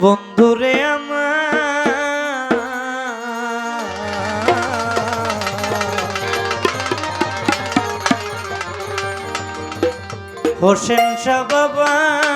বন্ধুরে আমার। হোসেন শাহ বাবা।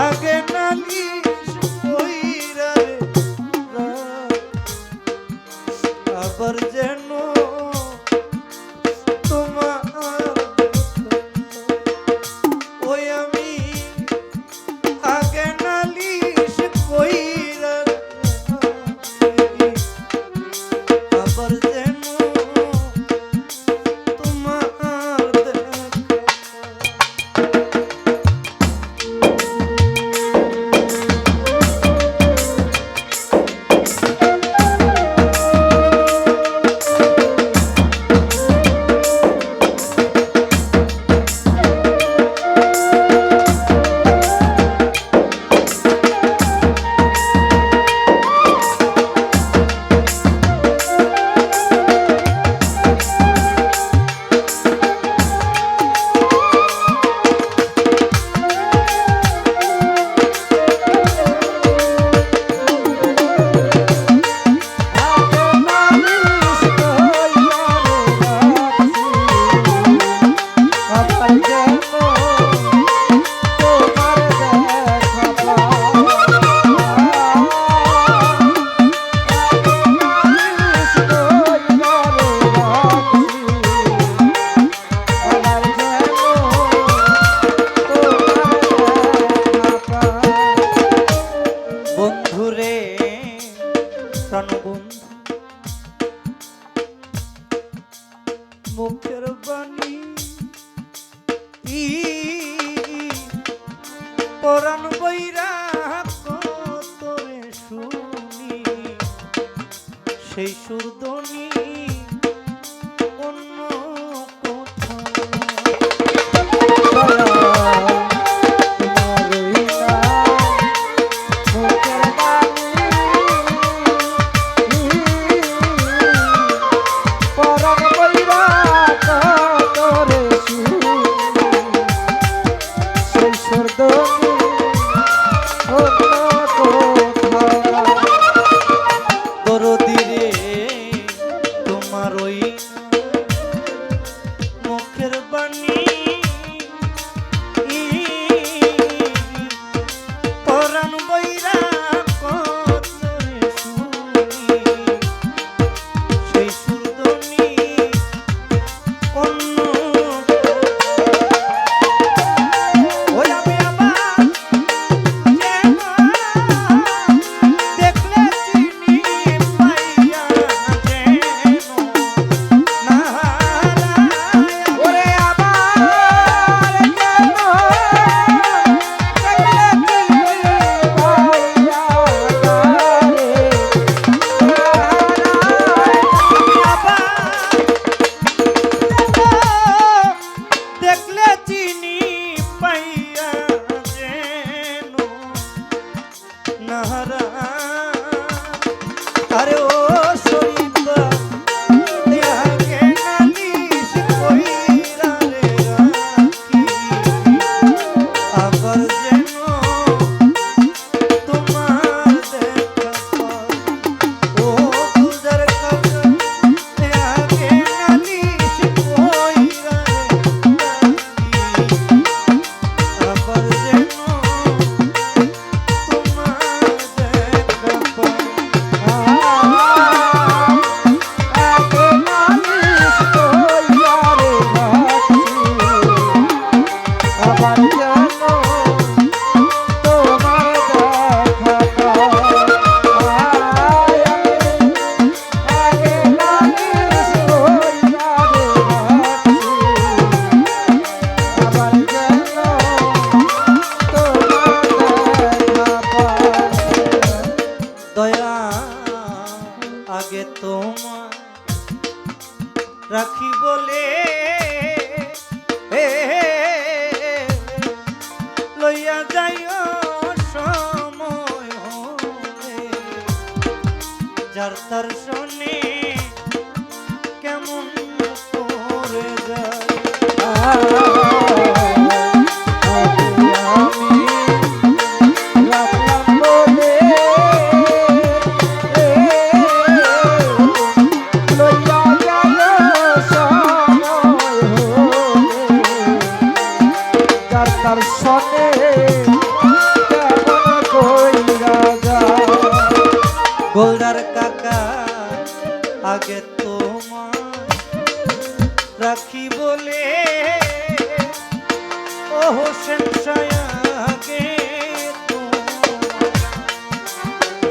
লাগে যার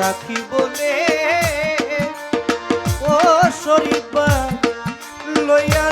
রাখি বলে। ও শরীফ লইয়া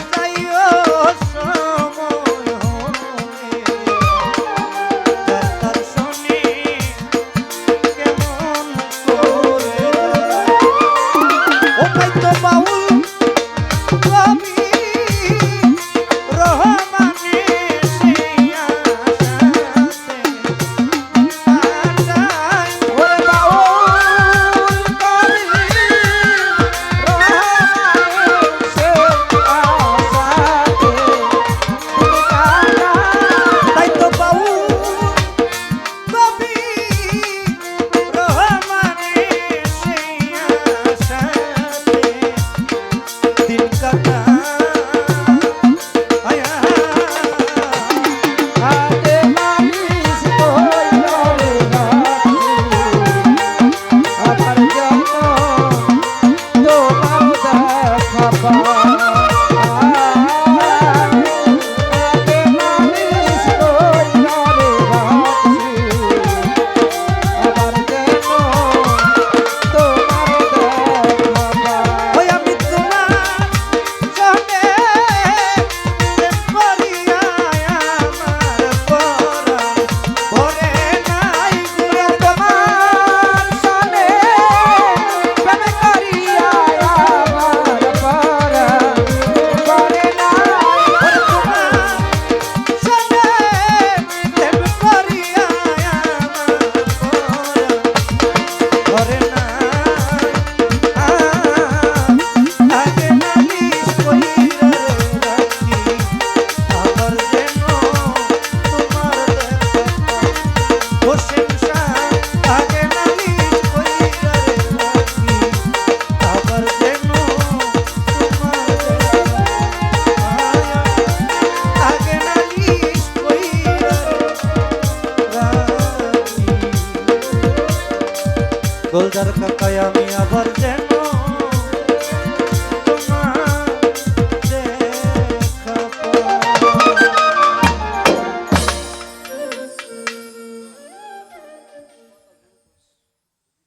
হায়দার কাকায় আমি আবার যেন।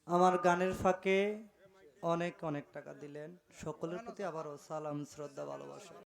আমার গানের ফাঁকে অনেক অনেক টাকা দিলেন সকলের প্রতি আবারও সালাম, শ্রদ্ধা, ভালোবাসা